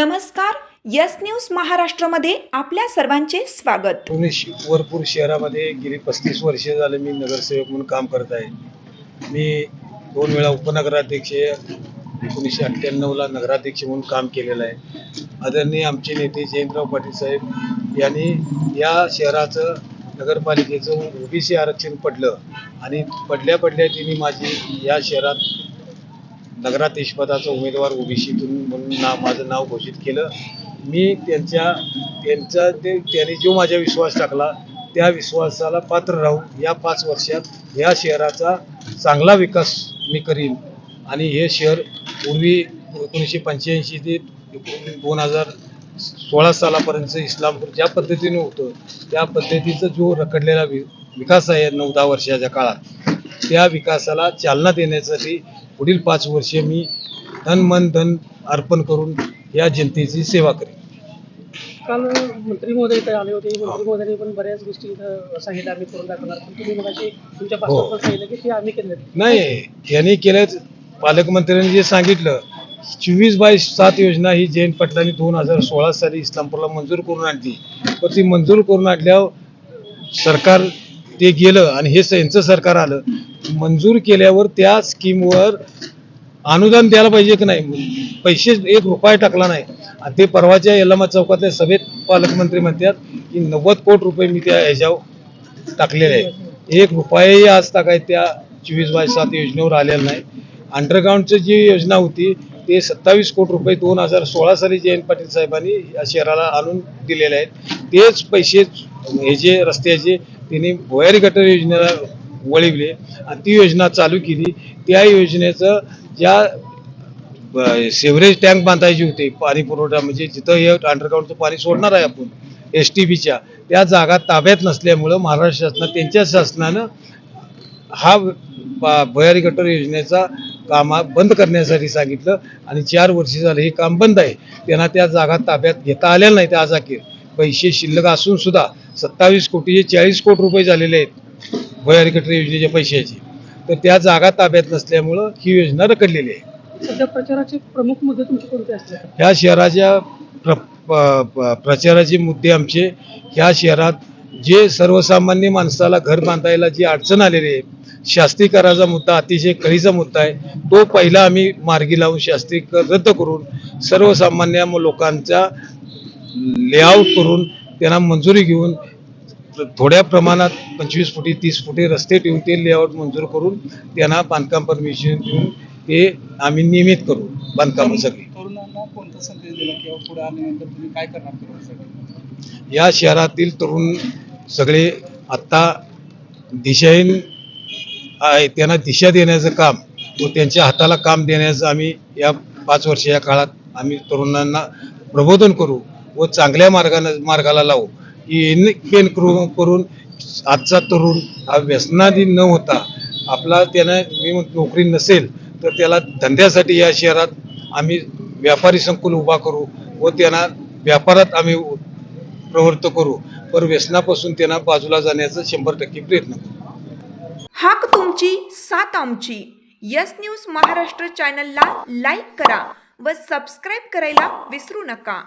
नमस्कार yes news महाराष्ट्रामध्ये आपल्या सर्वांचे स्वागत. पुणे शि- वरपूर शहरामध्ये गेली पस्तीस वर्षे झाले मी नगरसेवक म्हणून काम करत आहे. मी दोन वेळा उपनगराध्यक्ष एकोणीसशे अठ्ठ्याण्णवला नगराध्यक्ष म्हणून काम केलेलं आहे. आदरणीय आमचे नेते जयंतराव पाटील साहेब यांनी या शहराचं नगरपालिकेचं ओबीसी आरक्षण पडलं आणि पडल्या पडल्या त्यांनी माझी या शहरात नगराध्यक्षपदाचा उमेदवार ओबीसीतून म्हणून ना माझं नाव घोषित केलं. मी त्यांच्या त्यांचा ते त्यांनी जो माझ्या विश्वास टाकला त्या विश्वासाला पात्र राहून या पाच वर्षात या शहराचा चांगला विकास मी करीन. आणि हे शहर पूर्वी एकोणीसशे पंच्याऐंशी ते दोन हजार सोळा सालापर्यंत इस्लामपूर ज्या पद्धतीने होतं त्या पद्धतीचा जो रखडलेला वि विकास आहे नऊ दहा वर्षाच्या काळात त्या विकासाला चालना देण्यासाठी पुढील पाच वर्षे मी धन मन धन अर्पण करून या जनतेची सेवा करेन. काल मंत्री महोदय इथे आले होते. मंत्री महोदयांनी पण बऱ्याच गोष्टी इथं सांगितल्या. आम्ही करून दाखवणार. पण तुम्ही मगाशी तुमच्या हो. सांगितलं की ते आम्ही केलं नाही यांनी केलं पालकमंत्र्यांनी जे सांगितलं चोवीस बाय सात योजना ही जयंत पाटलांनी दोन हजार सोळा साली इस्लामपूरला मंजूर करून आणली. पण ती मंजूर करून आणल्यावर सरकार ते गेलं आणि हे यांचं सरकार आलं. मंजूर केल्यावर त्या स्कीमवर अनुदान द्यायला पाहिजे की नाही? पैसे एक रुपया टाकला नाही. आणि ते परवाच्या यल्लामा चौकातल्या सभेत पालकमंत्री म्हणतात की नव्वद कोटी रुपये मी त्या ह्याच्यावर टाकलेले आहे एक रुपयाही आज टाकाय त्या चोवीस बाय सात योजनेवर आलेला नाही. अंडरग्राऊंडची जी योजना होती ते सत्तावीस कोटी रुपये दोन हजार सोळा साली जयंत पाटील साहेबांनी या शहराला आणून दिलेले आहेत. तेच पैसे हे जे रस्त्याचे त्यांनी भुयारी गटर योजनेला वळवले. आणि ती योजना चालू केली. त्या योजनेचं ज्या सेवरेज टँक बांधायची होती पाणी पुरवठा म्हणजे जिथं हे अंडरग्राऊंडचं पाणी सोडणार आहे आपण एस टी बीच्या त्या जागा ताब्यात नसल्यामुळं महाराष्ट्र शासनानं त्यांच्या शासनानं हा भयारी गटर योजनेचा कामा बंद करण्यासाठी सांगितलं. आणि चार वर्ष झालं हे काम बंद आहे. त्यांना त्या जागा ताब्यात घेता आल्या नाही त्या अखेर. पैसे शिल्लक असून सुद्धा सत्तावीस कोटीचे चाळीस कोटी रुपये झालेले आहेत. भुयारी गटर योजनेच्या पैशाचे तर त्या जागा ताब्यात नसल्यामुळं ही योजना रखडलेली आहे. सध्या प्रचाराचे प्रमुख मुद्दे तुमचे कोणते ह्या शहराच्या प्र प- प्रचाराचे मुद्दे आमचे ह्या शहरात जे सर्वसामान्य माणसाला घर बांधायला जी अडचण आलेली आहे शास्त्रीकराचा मुद्दा अतिशय कळीचा मुद्दा आहे तो पहिला आम्ही मार्गी लावून शास्त्रीकर रद्द करून सर्वसामान्य म- लोकांचा लेआउट करून त्यांना मंजुरी घेऊन थोड्या प्रमाणात पंचवीस फुटी तीस फुटी रस्ते ठेवून ते लेआउट मंजूर करून त्यांना बांधकाम परमिशन देऊन ते आम्ही नियमित करू बांधकाम सगळी. या शहरातील तरुण सगळे आत्ता दिशाहीन आहे. त्यांना दिशा देण्याचं काम व त्यांच्या हाताला काम देण्याचं आम्ही या पाच वर्ष या काळात आम्ही तरुणांना प्रबोधन करू व चांगल्या मार्गानं मार्गाला लावू. की पेन करू करून आजचा तरुण हा व्यसनाधी न होता आपला त्यानं मी नोकरी नसेल तर त्याला धंद्यासाठी या शहरात आम्ही व्यापारी संकुल उभा करू व त्यांना व्यापारात आम्ही प्रवृत्त करू. पर व्यसनापासून त्यांना बाजूला जाण्याचा शंभर टक्के प्रयत्न करू. हाक तुमची साथ आमची. यस न्यूज महाराष्ट्र चॅनलला लाईक करा व सबस्क्राईब करायला विसरू नका.